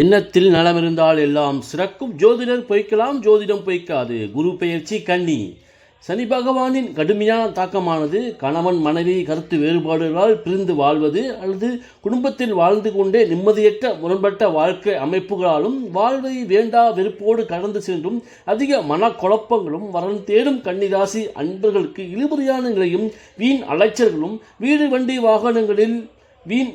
எண்ணத்தில் நலம் இருந்தால் எல்லாம் சிறக்கும். ஜோதிடர் பொய்க்கலாம் ஜோதிடம் பொய்க்காது. குரு பெயர்ச்சி கன்னி சனி பகவானின் கடுமையான தாக்கமானது கணவன் மனைவி கருத்து வேறுபாடுகளால் பிரிந்து வாழ்வது அல்லது குடும்பத்தில் வாழ்ந்து கொண்டே நிம்மதியற்ற முரண்பட்ட வாழ்க்கை அமைப்புகளாலும் வாழ்வை வேண்டா வெறுப்போடு கடந்து சென்றும் அதிக மனக்குழப்பங்களும் வரன் தேடும் கன்னிராசி அன்பர்களுக்கு இழுபறியான நிலையும் வீண் அலைச்சல்களும் வீடு வண்டி வாகனங்களில் வீண்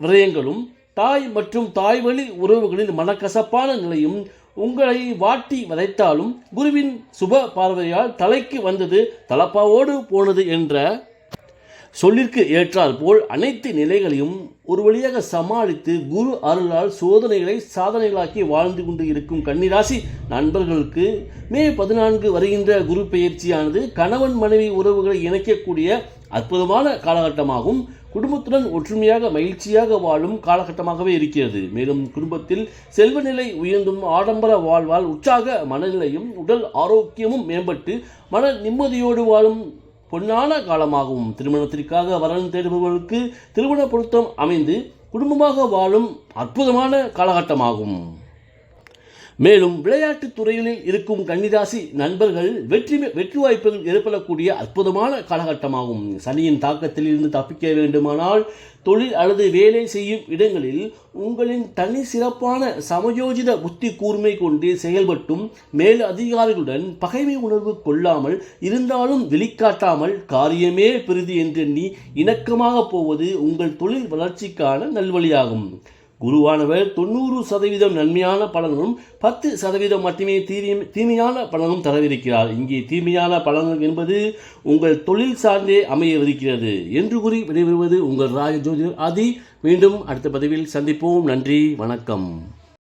விரயங்களும் தாய் மற்றும் தாய் வழி உறவுகளின் மனக்கசப்பான நிலையும் உங்களை வாட்டி வதைத்தாலும் குருவின் சுப பார்வையால் தலைக்கு வந்தது தலப்பாவோடு போனது என்ற சொல்லிற்கு ஏற்றால் போல் அனைத்து நிலைகளையும் ஒரு வழியாக சமாளித்து குரு அருளால் சோதனைகளை சாதனைகளாக்கி வாழ்ந்து கொண்டு இருக்கும் கன்னிராசி நண்பர்களுக்கு மே பதினான்கு வருகின்ற குரு பெயர்ச்சியானது கணவன் மனைவி உறவுகளை இணைக்கக்கூடிய அற்புதமான காலகட்டமாகும். குடும்பத்துடன் ஒற்றுமையாக மகிழ்ச்சியாக வாழும் காலகட்டமாகவே இருக்கிறது. மேலும் குடும்பத்தில் செல்வ நிலை உயர்ந்தும் ஆடம்பர வாழ்வால் உற்சாக மனநிலையும் உடல் ஆரோக்கியமும் மேம்பட்டு மன நிம்மதியோடு வாழும் பொன்னான காலமாகும். திருமணத்திற்காக வரன் தேடுபவர்களுக்கு திருமண பொருத்தம் அமைந்து குடும்பமாக வாழும் அற்புதமான காலகட்டமாகும். மேலும் விளையாட்டுத் துறைகளில் இருக்கும் கன்னிராசி நண்பர்கள் வெற்றி வெற்றி வாய்ப்புகள் ஏற்படக்கூடிய அற்புதமான காலகட்டமாகும். சனியின் தாக்கத்தில் இருந்து தப்பிக்க வேண்டுமானால் தொழில் அல்லது வேலை செய்யும் இடங்களில் உங்களின் தனி சிறப்பான சமயோஜித புத்தி கூர்மை கொண்டு செயல்பட்டும் மேல் அதிகாரிகளுடன் பகைமை உணர்வு கொள்ளாமல் இருந்தாலும் வெளிக்காட்டாமல் காரியமே பெரிது என்றெண்ணி இணக்கமாக போவது உங்கள் தொழில் வளர்ச்சிக்கான நல்வழியாகும். குருவானவர் தொண்ணூறு சதவீதம் நன்மையான பலன்களும் பத்து சதவீதம் மட்டுமே தீமை தீமையான பலனும் தரவிருக்கிறார். இங்கே தீமையான பலன்கள் என்பது உங்கள் தொழில் சார்ந்தே அமையவிருக்கிறது என்று கூறி விடைபெறுவது உங்கள் ராஜ ஜோதிடர் ஆதி. மீண்டும் அடுத்த பதிவில் சந்திப்போம். நன்றி வணக்கம்.